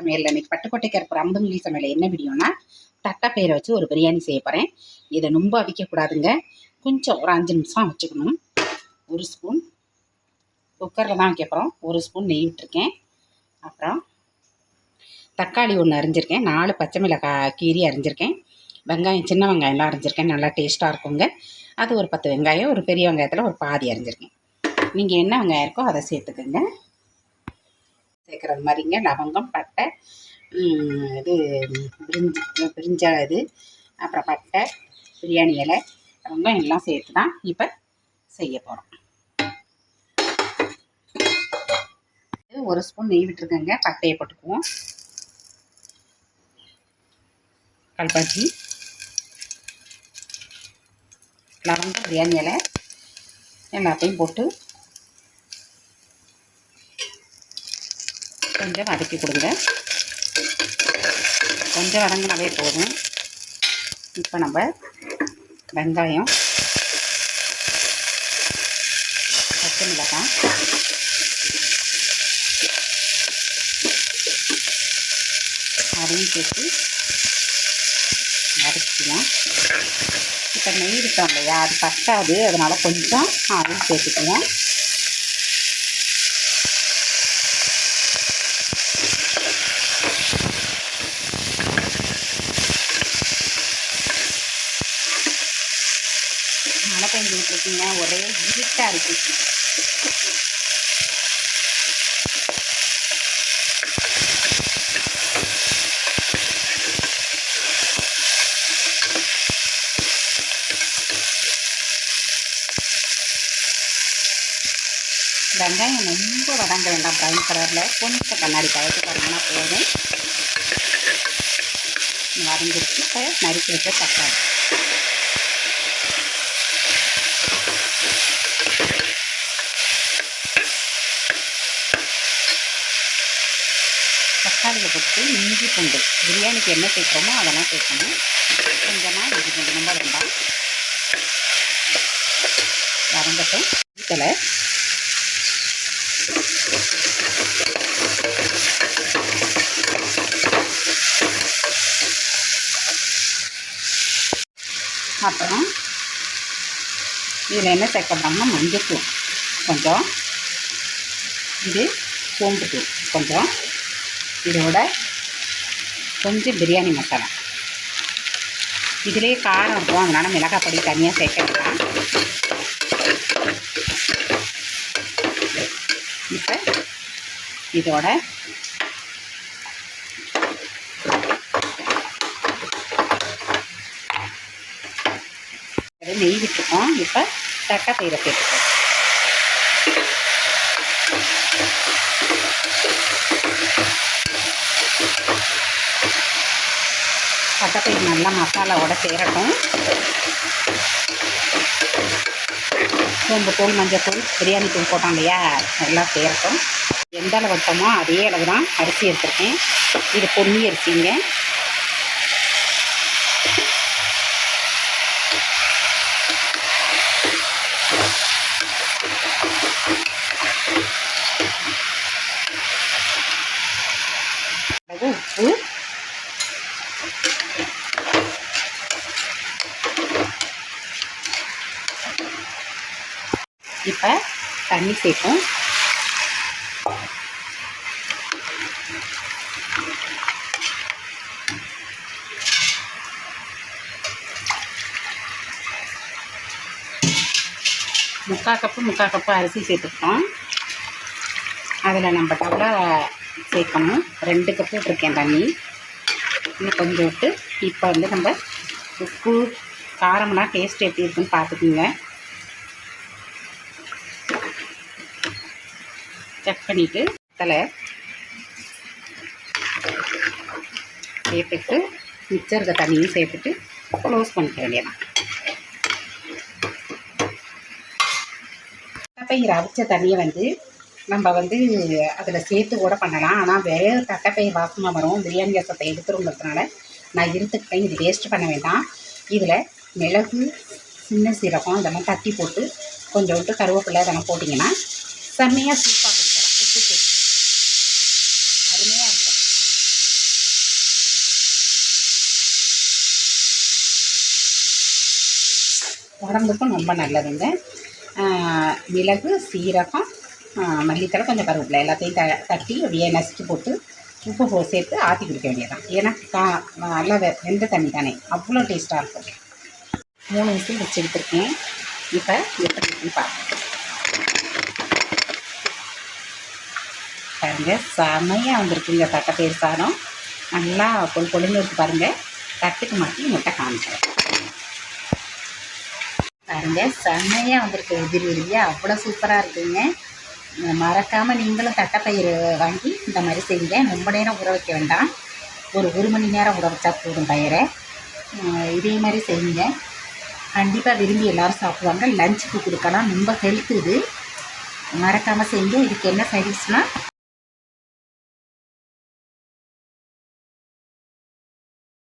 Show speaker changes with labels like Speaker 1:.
Speaker 1: சமையல் இன்னைக்கு பட்டுக்கோட்டைக்கு கருப்பு ஐம்பது மில்லி சமையல் என்ன வீடியோனா தட்டைப்பயிரை வச்சு ஒரு பிரியாணி செய்ய போகிறேன் இதை ரொம்ப அவிக்கக்கூடாதுங்க கொஞ்சம் ஒரு அஞ்சு நிமிஷம் வச்சுக்கணும். ஒரு ஸ்பூன் குக்கரில் தான் வைக்க போகிறோம் ஒரு ஸ்பூன் நெய் விட்டுருக்கேன். அப்புறம் தக்காளி ஒன்று அரிஞ்சிருக்கேன். நாலு பச்சை மிளகாய் கீரி அரிஞ்சிருக்கேன். வெங்காயம் சின்ன வெங்காயம்லாம் அரிஞ்சிருக்கேன். நல்லா டேஸ்ட்டாக இருக்குங்க. அது ஒரு பத்து வெங்காயம் ஒரு பெரிய வெங்காயத்தில் ஒரு பாதி அரிஞ்சிருக்கேன். நீங்கள் என்ன வெங்காயம் இருக்கோ அதை சேர்த்துக்குங்க. சேர்க்குறது மாதிரிங்க. லவங்கம் பட்டை இது பிரிஞ்சி பிரிஞ்சா இது. அப்புறம் பட்டை பிரியாணி இலை லவங்கம் எல்லாம் சேர்த்து தான் இப்போ செய்ய போகிறோம் ஒரு ஸ்பூன் நெய் விட்டுருக்கேங்க. பட்டையை போட்டுக்குவோம். கல்பாச்சி லவங்கம் பிரியாணி இலை எல்லாத்தையும் போட்டு கொஞ்சம் வதக்கி கொடுங்க கொஞ்சம் வதங்கினாவே போதும். இப்போ நம்ம வெங்காயம் பச்சை மிளகாய் அதையும் சேர்த்து வதக்கிக்கலாம். இப்போ நெய் இருக்கோம் இல்லையா? அது பத்தாது. அதனால் கொஞ்சம் அதையும் சேர்த்துக்கலாம். மழை ஒரே இருட்டாக இருக்குது வெங்காயம் ரொம்ப வதங்க வேண்டாம் ப்ரௌன் கலரில் கொஞ்சம் கண்ணாடி கலக்கு பாருங்கன்னா போதும். வதங்கிருச்சு இப்போ நறுக்கி வச்ச தக்காளி. தக்காளியை போட்டு இஞ்சி பூண்டு பிரியாணிக்கு என்ன சேர்க்குறோமோ அதெல்லாம் சேர்க்கணும். கொஞ்சமாக இஞ்சி பூண்டு ரொம்ப வேண்டாம் வரம்பட்டும் வீட்டில் அப்புறம் இதில் என்ன சேர்க்க மஞ்சள் மஞ்சத்தூள். கொஞ்சம் இது சோம்புத்தூள் கொஞ்சம் இதோட கொஞ்சம் பிரியாணி மசாலா. இதிலே காரம் இருக்கும். அதனால் மிளகாய் பொடி தனியாக சேர்க்கலாம் இப்போ இதோட அது நெய் விட்டுருக்கோம் இப்போ தட்டைப்பயிரை சேர்த்துக்கோம் தட்டைப்பயிர் நல்லா மசாலாவோட சேரட்டும். சோம்பு தூள் மஞ்சள் தூள் பிரியாணி தூள் போட்டோம் இல்லையா? எல்லாம் சேரட்டும். எந்த அளவு எடுத்தோமோ அதே அளவு தான் அரிசி எடுத்துருக்கேன். இது பொன்னி அரிசிங்க. உப்பு இப்போ தண்ணி சேர்ப்போம். முக்கால் கப்பு முக்கால் கப்பு அரிசி சேர்த்துக்கிட்டோம். அதில் நம்ம டவலை சேர்க்கணும். ரெண்டு கப்பு விட்டுருக்கேன் தண்ணி. இன்னும் கொஞ்சம் விட்டு இப்போ வந்து நம்ம உப்பு காரம்லாம் டேஸ்ட் எப்படி இருக்குன்னு பார்த்துக்குங்க. செக் பண்ணிவிட்டு தலை சேர்த்துட்டு மிச்சம் இருக்க தண்ணியும் சேர்த்துட்டு க்ளோஸ் பண்ணிக்க வேண்டியதான் தட்டைப்பயிர் அவிச்ச தண்ணியை வந்து நம்ம வந்து அதில் சேர்த்து கூட பண்ணலாம். ஆனால் வேறு தட்டைப்பயிர் வாசமாக வரும். பிரியாணி ரசத்தை எடுத்துருங்கிறதுனால நான் இருந்துக்கிட்டேன். இது வேஸ்ட் பண்ண வேண்டாம். இதில் மிளகு சின்ன சீரகம் இதெல்லாம் தட்டி போட்டு கொஞ்சோண்டு கருவேப்பிலை இதெல்லாம் போட்டிங்கன்னா செம்மையாக சூப்பாக உப்பு சத்து அருமையாக இருக்கும். உடம்புக்கும் ரொம்ப நல்லதுங்க. மிளகு சீரகம் மல்லித்தலை கொஞ்சம் கருவேப்பிலை எல்லாத்தையும் த தட்டி அப்படியே நசுக்கி போட்டு உப்பு போ சேர்த்து ஆற்றி குடிக்க வேண்டியதான் ஏன்னா கா நல்லா வெ வெந்த தண்ணி தானே. அவ்வளோ டேஸ்ட்டாக இருக்கும். மூணு விசில் வச்சு எடுத்துருக்கேன். இப்போ எப்படி பார்ப்போம். பாருங்க. செமையாக வந்திருக்குங்க தட்டைப்பயிர் சாதம். நல்லா கொல் கொழுந்து இருக்குது பாருங்கள் தட்டுக்கு மாற்றி முட்டை காமிக்கிறேன். பாருங்கள் செம்மையாக வந்திருக்கு. எதிர் உதிரியாக அவ்வளோ சூப்பராக இருக்குங்க. மறக்காமல் நீங்களும் தட்டைப்பயிர் வாங்கி இந்த மாதிரி செய்யுங்க. ரொம்ப நேரம் ஊற வைக்க வேண்டாம். ஒரு ஒரு மணி நேரம் ஊற வச்சா போதும் பயிரை. இதே மாதிரி செய்யுங்க. கண்டிப்பாக விரும்பி எல்லாரும் சாப்பிடுவாங்க. லஞ்சுக்கு கொடுக்கலாம். ரொம்ப ஹெல்த் இது. மறக்காமல் செய்யுங்க. இதுக்கு என்ன சைடிஷ்னால்